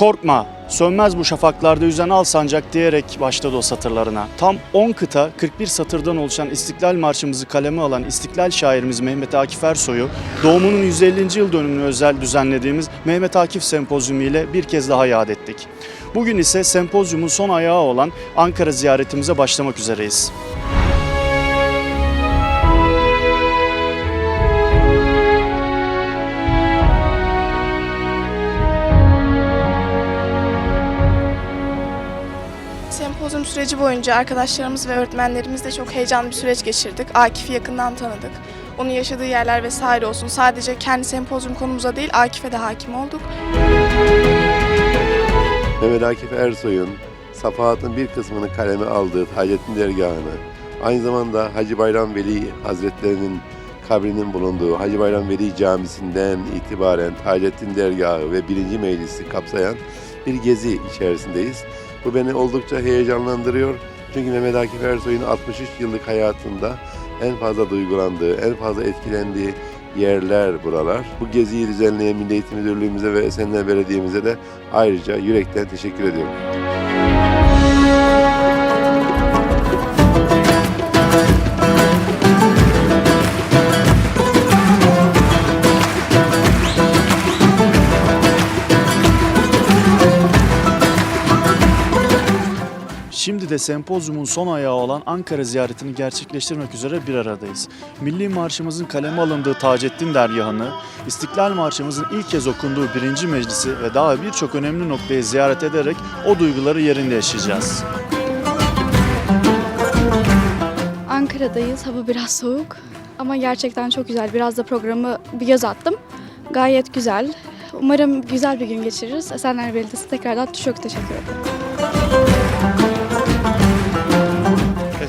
Korkma, sönmez bu şafaklarda yüzen al sancak diyerek başladı o satırlarına. Tam 10 kıta 41 satırdan oluşan İstiklal Marşımızı kaleme alan İstiklal şairimiz Mehmet Akif Ersoy'u doğumunun 150. yıl dönümünü özel düzenlediğimiz Mehmet Akif Sempozyumu ile bir kez daha yad ettik. Bugün ise sempozyumun son ayağı olan Ankara ziyaretimize başlamak üzereyiz. Süreci boyunca arkadaşlarımız ve öğretmenlerimizle çok heyecanlı bir süreç geçirdik. Akif'i yakından tanıdık. Onun yaşadığı yerler vesaire olsun. Sadece kendi sempozyum konumuza değil Akif'e de hakim olduk. Mehmet Akif Ersoy'un Safahat'ın bir kısmını kaleme aldığı Taceddin Dergahı'nı, aynı zamanda Hacı Bayram Veli Hazretlerinin kabrinin bulunduğu Hacı Bayram Veli Camisi'nden itibaren Taceddin Dergahı ve birinci meclisi kapsayan bir gezi içerisindeyiz. Bu beni oldukça heyecanlandırıyor. Çünkü Mehmet Akif Ersoy'un 63 yıllık hayatında en fazla duygulandığı, en fazla etkilendiği yerler buralar. Bu geziyi düzenleyen Milli Eğitim Müdürlüğümüze ve Esenler Belediye'mize de ayrıca yürekten teşekkür ediyorum. Şimdi de sempozyumun son ayağı olan Ankara ziyaretini gerçekleştirmek üzere bir aradayız. Milli Marşımızın kaleme alındığı Taceddin Dergahı'nı, İstiklal Marşımızın ilk kez okunduğu birinci meclisi ve daha birçok önemli noktayı ziyaret ederek o duyguları yerinde yaşayacağız. Ankara'dayız. Hava biraz soğuk ama gerçekten çok güzel. Biraz da programı bir göz attım. Gayet güzel. Umarım güzel bir gün geçiririz. Esenler Belediyesi tekrardan çok teşekkür ederim.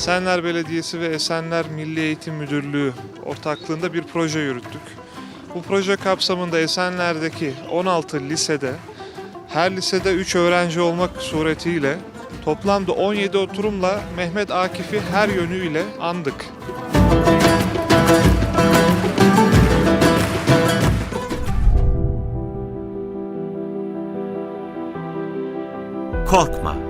Esenler Belediyesi ve Esenler Milli Eğitim Müdürlüğü ortaklığında bir proje yürüttük. Bu proje kapsamında Esenler'deki 16 lisede her lisede 3 öğrenci olmak suretiyle toplamda 17 oturumla Mehmet Akif'i her yönüyle andık. Korkma,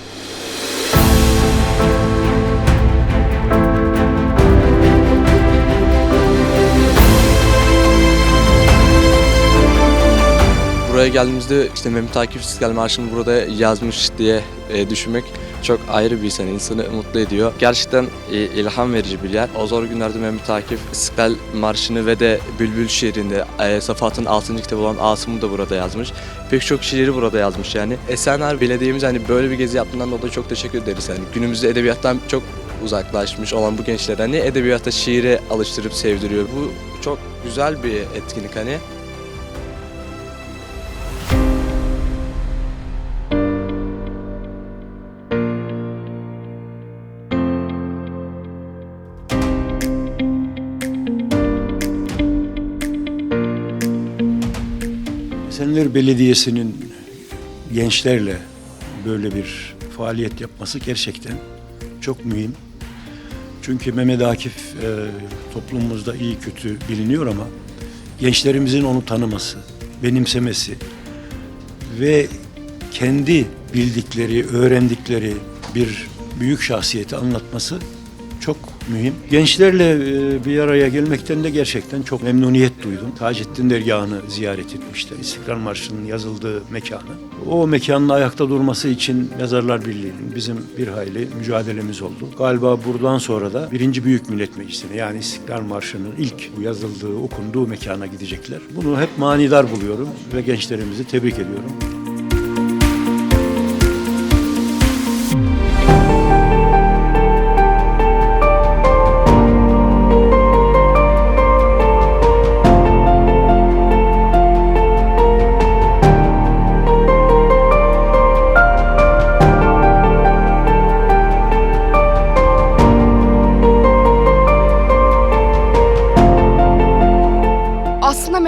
Buraya geldiğimizde işte Mehmet Akif İstiklal Marşı'nı burada yazmış diye e, düşünmek çok ayrı bir. Yani insanı mutlu ediyor. Gerçekten e, ilham verici bir yer. O zor günlerde Mehmet Akif İstiklal Marşı'nı ve de Bülbül şiirinde e, Safahat'ın 6. kitabı olan Asım'ı da burada yazmış. Pek çok şiiri burada yazmış yani. Esenler Belediye'miz hani böyle bir gezi yaptığından dolayı çok teşekkür ederiz. Yani günümüzde edebiyattan çok uzaklaşmış olan bu gençler hani edebiyata şiire alıştırıp sevdiriyor. Bu çok güzel bir etkinlik hani. Esenler Belediyesi'nin gençlerle böyle bir faaliyet yapması gerçekten çok mühim. Çünkü Mehmet Akif e, toplumumuzda iyi kötü biliniyor ama gençlerimizin onu tanıması, benimsemesi ve kendi bildikleri, öğrendikleri bir büyük şahsiyeti anlatması mühim. Gençlerle e, bir araya gelmekten de gerçekten çok memnuniyet duydum. Taceddin Dergahı'nı ziyaret etmişler. İstiklal Marşı'nın yazıldığı mekanı. O mekanın ayakta durması için Yazarlar Birliği'nin bizim bir hayli mücadelemiz oldu. Galiba buradan sonra da birinci Büyük Millet Meclisi'ne yani İstiklal Marşı'nın ilk yazıldığı, okunduğu mekana gidecekler. Bunu hep manidar buluyorum ve gençlerimizi tebrik ediyorum.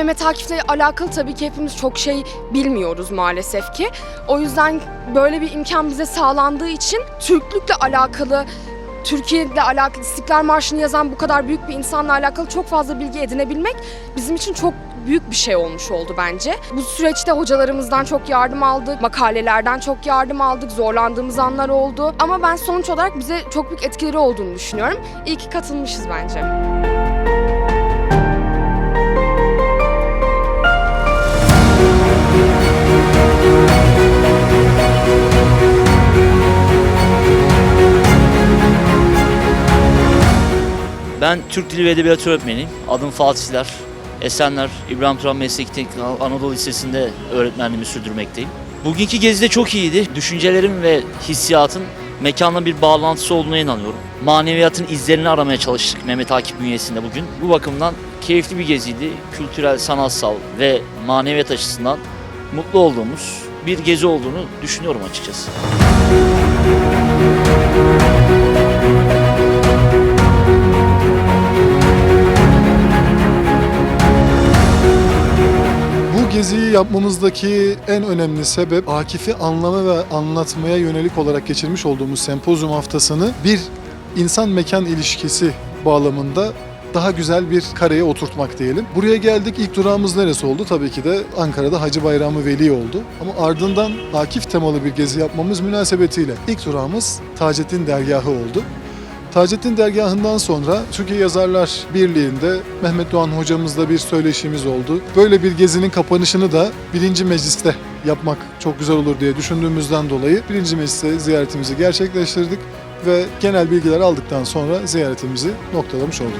Mehmet Akif'le alakalı tabii ki hepimiz çok şey bilmiyoruz maalesef ki. O yüzden böyle bir imkan bize sağlandığı için Türklükle alakalı Türkiye'yle alakalı İstiklal Marşı'nı yazan bu kadar büyük bir insanla alakalı çok fazla bilgi edinebilmek bizim için çok büyük bir şey olmuş oldu bence. Bu süreçte hocalarımızdan çok yardım aldık, makalelerden çok yardım aldık, zorlandığımız anlar oldu. Ama ben sonuç olarak bize çok büyük etkileri olduğunu düşünüyorum. İyi ki katılmışız bence. Ben Türk Dili ve Edebiyatı öğretmeniyim. Adım Fatih Siler. Esenler İbrahim Turan Mesleki Teknik Anadolu Lisesi'nde öğretmenliğimi sürdürmekteyim. Bugünkü gezi de çok iyiydi. Düşüncelerim ve hissiyatın mekanla bir bağlantısı olduğuna inanıyorum. Maneviyatın izlerini aramaya çalıştık Mehmet Akif bünyesinde bugün. Bu bakımdan keyifli bir geziydi. Kültürel, sanatsal ve maneviyat açısından mutlu olduğumuz bir gezi olduğunu düşünüyorum açıkçası. Geziyi yapmamızdaki en önemli sebep Akif'i anlama ve anlatmaya yönelik olarak geçirmiş olduğumuz sempozyum haftasını bir insan mekan ilişkisi bağlamında daha güzel bir kareye oturtmak diyelim. Buraya geldik ilk durağımız neresi oldu? Tabii ki de Ankara'da Hacı Bayramı Veli oldu. Ama ardından Akif temalı bir gezi yapmamız münasebetiyle ilk durağımız Taceddin Dergahı oldu. Taceddin Dergahı'ndan sonra Türkiye Yazarlar Birliği'nde Mehmet Doğan hocamızla bir söyleşimiz oldu. Böyle bir gezinin kapanışını da birinci mecliste yapmak çok güzel olur diye düşündüğümüzden dolayı birinci mecliste ziyaretimizi gerçekleştirdik ve genel bilgiler aldıktan sonra ziyaretimizi noktalamış olduk.